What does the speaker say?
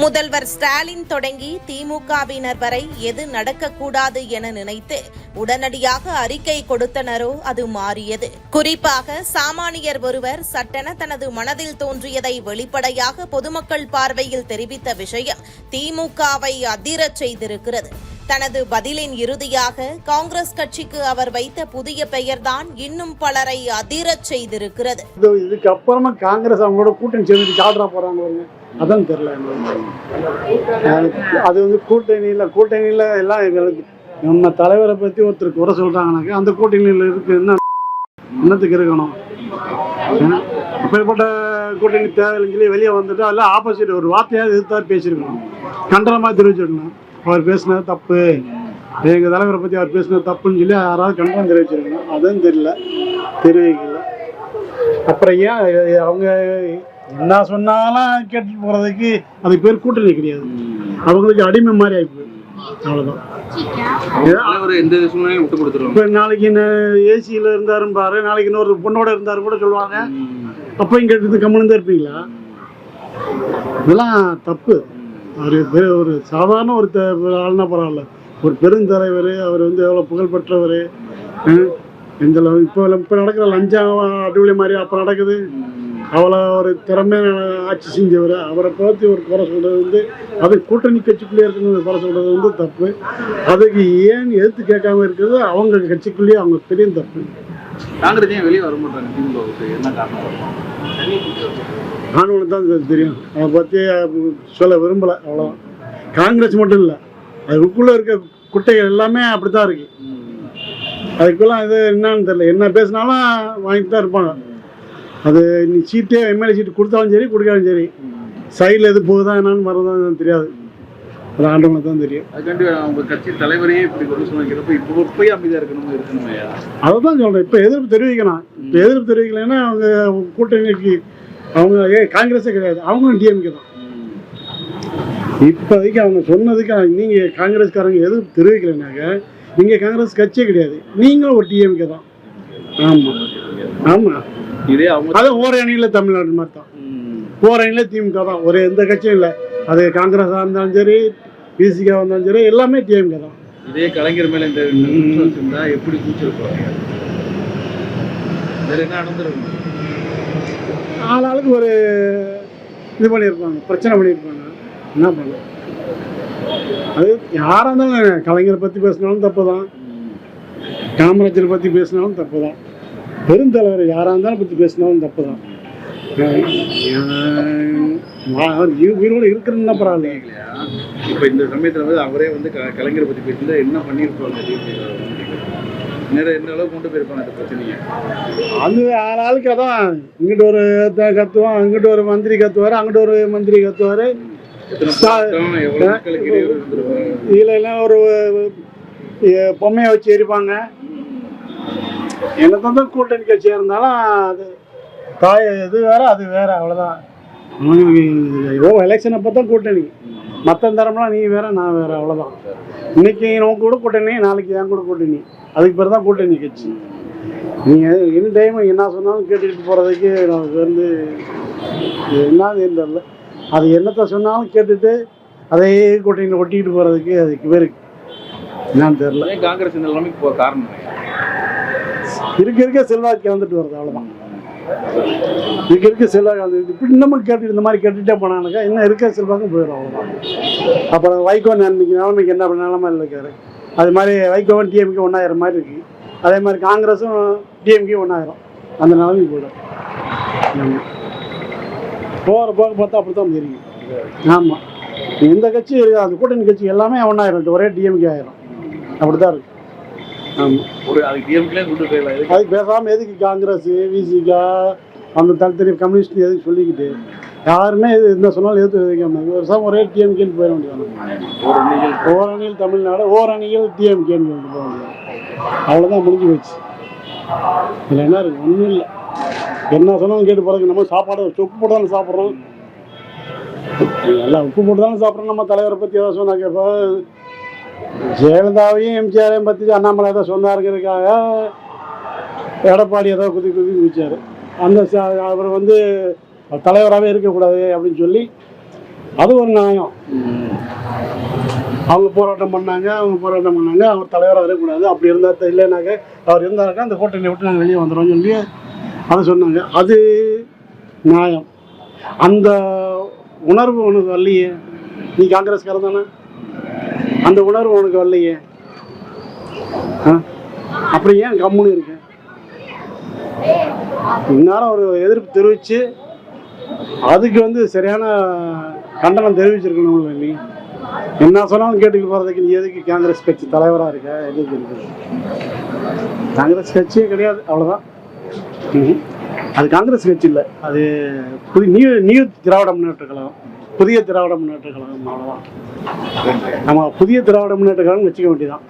முதல்வர் ஸ்டாலின் தொடங்கி திமுகவினர் வரை எது நடக்கக்கூடாது என நினைத்து உடனடியாக அறிக்கை கொடுத்தனரோ அது மாறியது. குறிப்பாக சாமானியர் ஒருவர் சட்டென தனது மனதில் தோன்றியதை வெளிப்படையாக பொதுமக்கள் பார்வையில் தெரிவித்த விஷயம் திமுகவை அதிரச் செய்திருக்கிறது. தனது பதிலின் இறுதியாக காங்கிரஸ் கட்சிக்கு அவர் வைத்த புதிய பெயர்தான் இன்னும் பலரை அதிரச் செய்திருக்கிறது. இதுக்கு அப்புறமா காங்கிரஸ் அவங்களோட கூட்டணி சேர்ந்து போறாங்க அதான் தெரியல எனக்கு. அது வந்து கூட்டணியில் கூட்டணியில் எல்லாம் எங்களுக்கு நம்ம தலைவரை பற்றி ஒருத்தர் குறை சொல்கிறாங்கனாக்கா அந்த கூட்டணியில் இருக்கு என்ன என்னத்துக்கு இருக்கணும்? ஏன்னா, கூட்டணி தேவையில்லைன்னு சொல்லி வெளியே வந்துட்டு எல்லாம் ஆப்போசிட் ஒரு வார்த்தையாவது எதிர்த்தார் பேசியிருக்கணும். கண்டனமாக தெரிவிச்சிருக்கணும். அவர் பேசினது தப்பு. எங்கள் தலைவரை பற்றி அவர் பேசினது தப்புன்னு சொல்லி யாராவது கண்டனம் தெரிவிச்சிருக்கணும். அதுவும் தெரியல. தெரிவிக்கல. அப்புறம் ஏன் அவங்க என்ன சொன்னாலும் கேட்டுட்டு போகிறதுக்கு அதுக்கு பேர் கூட்டணி கிடையாது. அவங்களுக்கு அடிமை மாதிரி ஆயிப்போகுது அவ்வளோதான் நாளைக்கு ஏசியில் இருந்தாரும் பாரு நாளைக்கு இன்னொரு பொண்ணோட இருந்தாரு கூட சொல்லுவாங்க. அப்போ இங்கே இருந்து கம்முன்னு தான் இருப்பீங்களா? இதெல்லாம் தப்பு. அவர் ஒரு சாதாரண ஒரு ஆள்னா பரவாயில்ல. ஒரு பெருந்தலைவர் அவர் வந்து எவ்வளோ புகழ்பெற்றவர் இந்த இப்போ இப்போ நடக்கிற லஞ்சம் அடிப்படை மாதிரி அப்போ நடக்குது. அவ்வளோ ஒரு திறமையான ஆட்சி செஞ்சவர். அவரை பார்த்து ஒரு குறை சொல்கிறது வந்து அது கூட்டணி கட்சிக்குள்ளேயே இருக்கணும் குறை சொல்கிறது வந்து தப்பு. அதுக்கு ஏன் எதிர்த்து கேட்காம இருக்கிறது அவங்க கட்சிக்குள்ளேயே அவங்க பெரிய தப்பு. காங்கிரஸ் ஏன் வெளியே வர மாட்டாங்க திமுக விட்டு என்ன காரணம்? தான் தெரியும். அதை பற்றி சொல்ல விரும்பலை அவ்வளோதான் காங்கிரஸ் மட்டும் இல்லை அதுக்குள்ளே இருக்க குட்டைகள் எல்லாமே அப்படி தான் இருக்கு அதுக்குள்ள இது என்னன்னு தெரியல. என்ன பேசினாலும் வாங்கிட்டு தான் இருப்பாங்க. அது நீ சீட்டே எம்எல்ஏ சீட்டு கொடுத்தாலும் சரி கொடுக்காலும் சரி. சைடில் எது போகுதா என்னன்னு வரதான் தெரியாது. அது ஆண்டவனுக்கு தான் தெரியும். அதுக்காண்டி அவங்க கட்சி தலைவரையே இப்படி கொண்டு சொன்னாங்கிறப்ப இப்போ போய் அமைதியா இருக்கணும் இருக்கணுமே அதை தான் சொல்கிறேன் இப்போ எதிர்ப்பு தெரிவிக்கணும். இப்போ எதிர்ப்பு தெரிவிக்கலைன்னா அவங்க கூட்டணிக்கு அவங்க ஏ காங்கிரஸே கிடையாது. அவங்களும் டிஎம்கே தான். இப்போதைக்கு அவங்க சொன்னதுக்கு நீங்கள் காங்கிரஸ்காரங்க எதிர்ப்பு தெரிவிக்கலைனாக்க நீங்கள் காங்கிரஸ் கட்சியே கிடையாது. நீங்களும் ஒரு டிஎம்கே தான். ஆமாம் ஆமாம் இதே அவங்க அது ஓர அணியில் தமிழ்நாடு மாதிரி தான். ஓர அணியில் திமுக தான். ஒரு எந்த கட்சியும் இல்லை. அது காங்கிரஸாக இருந்தாலும் சரி பிசிகா இருந்தாலும் சரி எல்லாமே டிஎம்கே தான். இதே கலைஞர் மேல இந்த வச்சிருந்தா எப்படி கூச்சிருப்பாங்க வேற என்ன நடந்துருக்கும்? ஆளாளுக்கு ஒரு இது பண்ணியிருப்பாங்க பிரச்சனை பண்ணியிருப்பாங்க. என்ன பண்ண? அது யாராக இருந்தாலும் கலைஞரை பற்றி பேசினாலும் தப்பு தான் காமராஜரை பற்றி பேசினாலும் தப்பு தான் பெருந்தலைவர் யாராக இருந்தாலும் பற்றி பேசினாலும் தப்பு தான் உயிரோடு இருக்கிறதுனா பரவாயில்ல இல்லையா இப்ப இந்த சமயத்துல வந்து அவரே வந்து க- கலைஞரை பத்தி பேசியிருந்தா என்ன பண்ணிருப்பாங்க நேரம் என்ன அளவுக்கு கொண்டு போயிருப்பாங்க அந்த பிரச்சனையை? அது ஆளாளுக்கு அதான். இங்கிட்டு ஒரு கத்துவான் அங்கிட்டு ஒரு மந்திரி கத்துவார் அங்கிட்டு ஒரு மந்திரி கத்துவார். இதில் எல்லாம் ஒரு பொம்மையை வச்சு எரிப்பாங்க. எனக்கு வந்து கூட்டணி கட்சியாக இருந்தாலும் அது தாய் இது வேற அது வேற அவ்வளோதான் ஓ எலெக்ஷன் அப்போ தான் கூட்டணி. மற்ற தரம்லாம் நீ வேற நான் வேற அவ்வளோதான் இன்னைக்கு உன் கூட கூட்டணி நாளைக்கு என் கூட கூட்டணி. அதுக்கு பேர் தான் கூட்டணி கட்சி. நீங்கள் எனி டைம் என்ன சொன்னாலும் கேட்டுக்கிட்டு போகிறதுக்கு நமக்கு வந்து என்னது தெரியல. அது என்னத்தை சொன்னாலும் கேட்டுட்டு அதையே கூட்டணியில் ஒட்டிக்கிட்டு போகிறதுக்கு அதுக்கு பேருக்கு என்னன்னு தெரில காங்கிரஸ் இந்த நிலைமைக்கு போக காரணம் இருக்க இருக்க செல்வாக்கு வந்துட்டு வருது அவ்வளோதான் இருக்க இருக்க செல்வாக்கு வந்து இப்படி இன்னமும் கேட்டு இந்த மாதிரி கேட்டுட்டே போனானுக்கா இன்னும் இருக்க செல்வாக்கும் போயிடும் அவ்வளோதான் அப்புறம் வைகோ நிலைமைக்கு நிலைமைக்கு என்ன நிலைமை இருக்காரு. அது மாதிரி வைகோவும் டிஎம்கே ஒன்றாயிரம் மாதிரி இருக்கு. அதே மாதிரி காங்கிரஸும் டிஎம்கே ஒன்றாயிரம் அந்த நிலைமைக்கு போயிடும். போகிற போக பார்த்தா அப்படி தான் தெரியும். ஆமாம் எந்த கட்சி இருக்குது அந்த கூட்டணி கட்சி எல்லாமே ஒன்றாயிரம் ஒரே டிஎம்கே ஆயிரும். அப்படி தான் இருக்கு. ஒரு அதுக்கு டிஎம்கே கொண்டு போயிடலாம். அதுக்கு பேசாமல் எதுக்கு காங்கிரஸ் விசிகா அந்த தனித்தனி கம்யூனிஸ்ட் எதுக்கு சொல்லிக்கிட்டு? யாருமே இது என்ன சொன்னாலும் எதிர்த்து வைக்காம ஒரு வருஷம் ஒரே டிஎம்கேன்னு போயிட வேண்டியது ஓரணியில். தமிழ்நாடு ஓரணியில் டிஎம்கேன்னு சொல்லிட்டு போக வேண்டியது. அவ்வளோதான் முடிஞ்சு போச்சு. இதில் என்ன இருக்கு? ஒன்றும் இல்லை. என்ன சொன்னாலும் கேட்டு போகிறதுக்கு நம்ம சாப்பாடு உப்பு போட்டு தானே சாப்பிட்றோம். எல்லாம் உப்பு போட்டு தானே சாப்பிட்றோம். நம்ம தலைவரை பற்றி ஏதாவது சொன்னா கேட்பா ஜெயலலிதாவையும் எம்ஜிஆரையும் பற்றி அண்ணாமலை ஏதோ சொன்னாருங்கிறதுக்காக எடப்பாடி ஏதோ குதி குதி குதிச்சார். அந்த அவர் வந்து தலைவராகவே இருக்கக்கூடாது அப்படின்னு சொல்லி அது ஒரு நியாயம். அவங்க போராட்டம் பண்ணாங்க அவங்க போராட்டம் பண்ணாங்க அவர் தலைவராக வரக்கூடாது அப்படி இருந்தால் இல்லைனாக்க அவர் இருந்தாருக்கா அந்த கூட்டணியை விட்டு நாங்கள் வெளியே வந்துடுறோம் சொல்லி அதை சொன்னாங்க. அது நியாயம். அந்த உணர்வு ஒன்று வரலையே. நீ காங்கிரஸ்காரன் தானே? அந்த உணர்வு உனக்கு வரலையே? ஆ? அப்புறம் ஏன் கம்முன்னு இருக்கு? இந்நேரம் ஒரு எதிர்ப்பு தெரிவித்து அதுக்கு வந்து சரியான கண்டனம் தெரிவிச்சிருக்கணும் நீ. என்ன சொன்னாலும் கேட்டுக்க போகிறதுக்கு நீ எதுக்கு காங்கிரஸ் கட்சி தலைவராக இருக்க? எதுக்கு இருக்கு காங்கிரஸ் கட்சியே கிடையாது அவ்வளோதான் அது காங்கிரஸ் கட்சி இல்லை. அது புது நியூ நியூ திராவிட முன்னேற்ற கழகம். புதிய திராவிட முன்னேற்ற கழகம் அவ்வளோதான் நம்ம புதிய திராவிட முன்னேற்ற கழகம் வச்சுக்க வேண்டியதான்